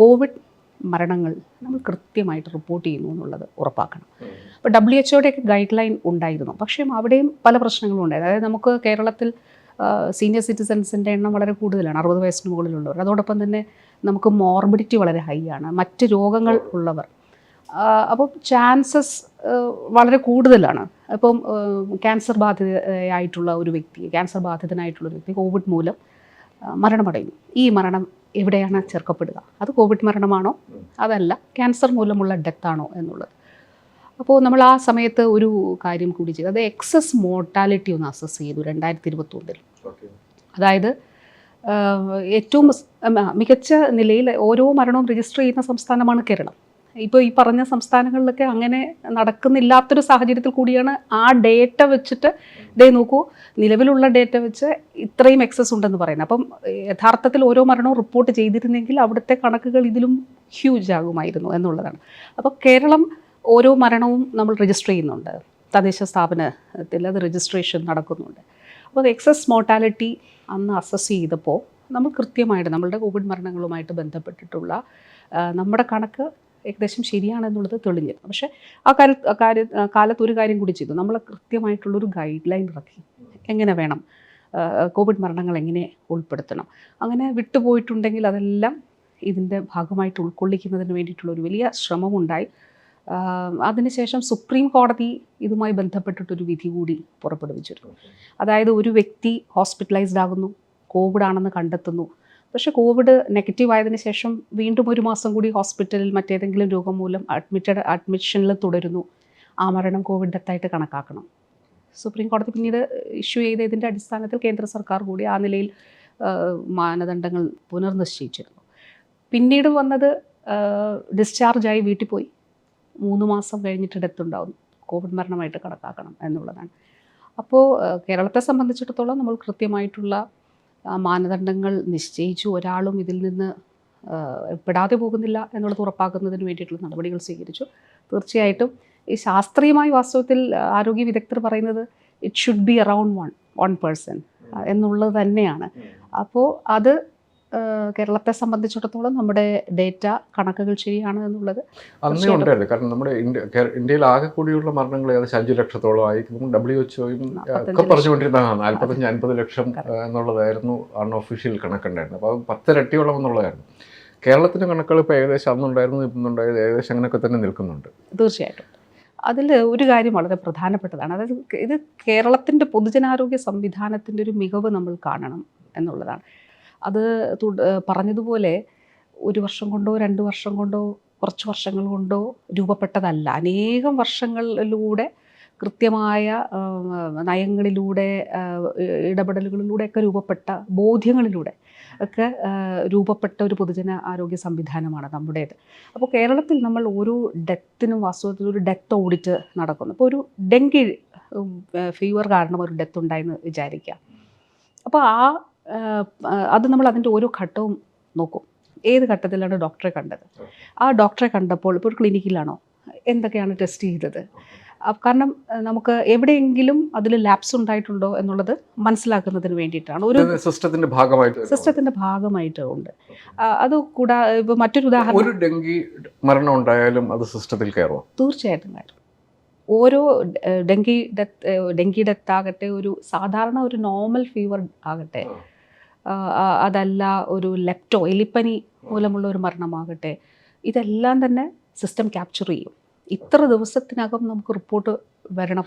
Covid മരണങ്ങൾ നമ്മൾ കൃത്യമായിട്ട് റിപ്പോർട്ട് ചെയ്യുന്നു എന്നുള്ളത് ഉറപ്പാക്കണം. അപ്പോൾ ഡബ്ല്യു എച്ച്ഒയുടെയൊക്കെ ഗൈഡ് ലൈൻ ഉണ്ടായിരുന്നു. പക്ഷേ അവിടെയും പല പ്രശ്നങ്ങളും ഉണ്ടായിരുന്നു അതായത് നമുക്ക് കേരളത്തിൽ സീനിയർ സിറ്റിസൺസിന്റെ എണ്ണം വളരെ കൂടുതലാണ്. അറുപത് വയസ്സിന് മുകളിലുള്ളവർ. അതോടൊപ്പം തന്നെ നമുക്ക് മോർബിഡിറ്റി വളരെ ഹൈ ആണ്. മറ്റ് രോഗങ്ങൾ ഉള്ളവർ. അപ്പം ചാൻസസ് വളരെ കൂടുതലാണ്. അപ്പം ക്യാൻസർ ബാധിതയായിട്ടുള്ള ഒരു വ്യക്തി ക്യാൻസർ ബാധിതനായിട്ടുള്ള ഒരു വ്യക്തി കോവിഡ് മൂലം മരണമടയുന്നു. ഈ മരണം എവിടെയാണ് ചേർക്കപ്പെടുക. അത് കോവിഡ് മരണമാണോ? അതല്ല. ക്യാൻസർ മൂലമുള്ള ഡെത്താണോ എന്നുള്ളത്. അപ്പോൾ നമ്മൾ ആ സമയത്ത് ഒരു കാര്യം കൂടി ചെയ്തു. അത് എക്സസ് മോർട്ടാലിറ്റി ഒന്ന് അസസ് ചെയ്തു രണ്ടായിരത്തി ഇരുപത്തൊന്നിൽ അതായത് ഏറ്റവും മികച്ച നിലയിൽ ഓരോ മരണവും രജിസ്റ്റർ ചെയ്യുന്ന സംസ്ഥാനമാണ് കേരളം. ഇപ്പോൾ ഈ പറഞ്ഞ സംസ്ഥാനങ്ങളിലൊക്കെ അങ്ങനെ നടക്കുന്നില്ലാത്തൊരു സാഹചര്യത്തിൽ കൂടിയാണ് ആ ഡേറ്റ വെച്ചിട്ട് ദേ നോക്കൂ നിലവിലുള്ള ഡേറ്റ വെച്ച് ഇത്രയും എക്സസ് ഉണ്ടെന്ന് പറയുന്നത്. അപ്പം യഥാർത്ഥത്തിൽ ഓരോ മരണവും റിപ്പോർട്ട് ചെയ്തിരുന്നെങ്കിൽ അവിടുത്തെ കണക്കുകൾ ഇതിലും ഹ്യൂജ് ആകുമായിരുന്നു എന്നുള്ളതാണ്. അപ്പോൾ കേരളം ഓരോ മരണവും നമ്മൾ രജിസ്റ്റർ ചെയ്യുന്നുണ്ട്. തദ്ദേശ സ്ഥാപനത്തിൽ അത് രജിസ്ട്രേഷൻ നടക്കുന്നുണ്ട്. അപ്പോൾ എക്സസ് മോർട്ടാലിറ്റി അന്ന് അസസ് ചെയ്തപ്പോൾ നമ്മൾ കൃത്യമായിട്ട് നമ്മളുടെ കോവിഡ് മരണങ്ങളുമായിട്ട് ബന്ധപ്പെട്ടിട്ടുള്ള നമ്മുടെ കണക്ക് ഏകദേശം ശരിയാണെന്നുള്ളത് തെളിഞ്ഞിരുന്നു പക്ഷേ ആ കാര്യ കാര്യ കാലത്ത് ഒരു കാര്യം കൂടി ചെയ്തു. നമ്മൾ കൃത്യമായിട്ടുള്ളൊരു ഗൈഡ് ലൈൻ ഇറക്കി. എങ്ങനെ വേണം കോവിഡ് മരണങ്ങൾ എങ്ങനെ ഉൾപ്പെടുത്തണം. അങ്ങനെ വിട്ടുപോയിട്ടുണ്ടെങ്കിൽ അതെല്ലാം ഇതിന്റെ ഭാഗമായിട്ട് ഉൾക്കൊള്ളിക്കുന്നതിന് വേണ്ടിയിട്ടുള്ള ഒരു വലിയ ശ്രമമുണ്ടായി. അതിനുശേഷം സുപ്രീം കോടതി ഇതുമായി ബന്ധപ്പെട്ടിട്ടൊരു വിധി കൂടി പുറപ്പെടുവിച്ചിരുന്നു. അതായത് ഒരു വ്യക്തി ഹോസ്പിറ്റലൈസ്ഡ് ആകുന്നു കോവിഡ് ആണെന്ന് കണ്ടെത്തുന്നു. പക്ഷേ കോവിഡ് നെഗറ്റീവ് ആയതിന് ശേഷം വീണ്ടും ഒരു മാസം കൂടി ഹോസ്പിറ്റലിൽ മറ്റേതെങ്കിലും രോഗം മൂലം അഡ്മിറ്റഡ് അഡ്മിഷനിൽ തുടരുന്നു. ആ മരണം കോവിഡ് ഡെത്തായിട്ട് കണക്കാക്കണം. സുപ്രീം കോടതി പിന്നീട് ഇഷ്യൂ ചെയ്ത ഇതിന്റെ അടിസ്ഥാനത്തിൽ കേന്ദ്ര സർക്കാർ കൂടി ആ നിലയിൽ മാനദണ്ഡങ്ങൾ പുനർനിശ്ചയിച്ചിരുന്നു. പിന്നീട് വന്നത് ഡിസ്ചാർജായി വീട്ടിൽ പോയി. മൂന്ന് മാസം കഴിഞ്ഞിട്ട് ഡെത്ത് ഉണ്ടാവുന്നു. കോവിഡ് മരണമായിട്ട് കണക്കാക്കണം എന്നുള്ളതാണ്. അപ്പോൾ കേരളത്തെ സംബന്ധിച്ചിടത്തോളം നമ്മൾ കൃത്യമായിട്ടുള്ള മാനദണ്ഡങ്ങൾ നിശ്ചയിച്ചു. ഒരാളും ഇതിൽ നിന്ന് പെടാതെ പോകുന്നില്ല എന്നുള്ളത് ഉറപ്പാക്കുന്നതിന് വേണ്ടിയിട്ടുള്ള നടപടികൾ സ്വീകരിച്ചു. തീർച്ചയായിട്ടും ഈ ശാസ്ത്രീയമായി വാസ്തവത്തിൽ ആരോഗ്യ വിദഗ്ധർ പറയുന്നത് it should be around one one person എന്നുള്ളത് തന്നെയാണ്. അപ്പോൾ അത് കേരളത്തെ സംബന്ധിച്ചിടത്തോളം നമ്മുടെ ഡേറ്റ കണക്കുകൾ ശരിയാണ് എന്നുള്ളത് അന്നേ ഉണ്ടായിരുന്നു. കാരണം നമ്മുടെ ഇന്ത്യ ഇന്ത്യയിൽ ആകെ കൂടിയുള്ള മരണങ്ങൾ ഏകദേശം അഞ്ചു ലക്ഷത്തോളം ആയി ഡബ്ല്യു എച്ച്ഒയും ഒയും ഒക്കെ. പറഞ്ഞുകൊണ്ടിരുന്നതാണ് നാൽപ്പത്തഞ്ച് അൻപത് ലക്ഷം എന്നുള്ളതായിരുന്നു അൺഒഫീഷ്യൽ കണക്കുണ്ടായിരുന്നത്. അപ്പോൾ അത് പത്തിരട്ടിയോളം എന്നുള്ളതായിരുന്നു. കേരളത്തിന്റെ കണക്കുകൾ ഇപ്പോൾ ഏകദേശം അന്നുണ്ടായിരുന്നു ഇന്നുണ്ടായത് ഏകദേശം അങ്ങനെയൊക്കെ തന്നെ നിൽക്കുന്നുണ്ട്. തീർച്ചയായിട്ടും. അതിൽ ഒരു കാര്യം വളരെ പ്രധാനപ്പെട്ടതാണ്. അതായത് ഇത് കേരളത്തിന്റെ പൊതുജനാരോഗ്യ സംവിധാനത്തിന്റെ ഒരു മികവ് നമ്മൾ കാണണം എന്നുള്ളതാണ്. അത് പറഞ്ഞതുപോലെ ഒരു വർഷം കൊണ്ടോ രണ്ട് വർഷം കൊണ്ടോ കുറച്ച് വർഷങ്ങൾ കൊണ്ടോ രൂപപ്പെട്ടതല്ല. അനേകം വർഷങ്ങളിലൂടെ കൃത്യമായ നയങ്ങളിലൂടെ ഇടപെടലുകളിലൂടെ ഇടപെടലുകളിലൂടെയൊക്കെ രൂപപ്പെട്ട ബോധ്യങ്ങളിലൂടെ ഒക്കെ രൂപപ്പെട്ട ഒരു പൊതുജന ആരോഗ്യ സംവിധാനമാണ് നമ്മുടേത്. അപ്പോൾ കേരളത്തിൽ നമ്മൾ ഓരോ ഡെത്തിനും വാസ്തവത്തിൽ ഒരു ഡെത്ത് ഓഡിറ്റ് നടക്കുന്നു. അപ്പോൾ ഒരു ഡെങ്കി ഫീവർ കാരണം ഒരു ഡെത്ത് ഉണ്ടായെന്ന് വിചാരിക്കുക. അപ്പോൾ ആ, അത് നമ്മൾ അതിന്റെ ഓരോ ഘട്ടവും നോക്കും. ഏത് ഘട്ടത്തിലാണ് ഡോക്ടറെ കണ്ടത്? ആ ഡോക്ടറെ കണ്ടപ്പോൾ ഇപ്പോൾ ഒരു ക്ലിനിക്കിലാണോ? എന്തൊക്കെയാണ് ടെസ്റ്റ് ചെയ്തത്? കാരണം നമുക്ക് എവിടെയെങ്കിലും അതിൽ ലാപ്സ് ഉണ്ടായിട്ടുണ്ടോ എന്നുള്ളത് മനസ്സിലാക്കുന്നതിന് വേണ്ടിയിട്ടാണ്. ഒരു സിസ്റ്റത്തിന്റെ ഭാഗമായിട്ട് സിസ്റ്റത്തിന്റെ സിസ്റ്റത്തിന്റെ ഭാഗമായിട്ട് ഉണ്ട്. അത് കൂടാ ഇപ്പോൾ മറ്റൊരു ഉദാഹരണം ഒരു ഡെങ്കി മരണം ഉണ്ടായാലും അത് സിസ്റ്റത്തിൽ കയറും തീർച്ചയായിട്ടും കയറും. ഓരോ ഡെങ്കി ഡെത്ത് ഡെങ്കി ഡെത്ത് ആകട്ടെ ഒരു സാധാരണ ഒരു നോർമൽ ഫീവർ ആകട്ടെ അതല്ല ഒരു ലെപ്റ്റോ എലിപ്പനി മൂലമുള്ള ഒരു മരണമാകട്ടെ. ഇതെല്ലാം തന്നെ സിസ്റ്റം ക്യാപ്ചർ ചെയ്യും. ഇത്ര ദിവസത്തിനകം നമുക്ക് റിപ്പോർട്ട് വരണം.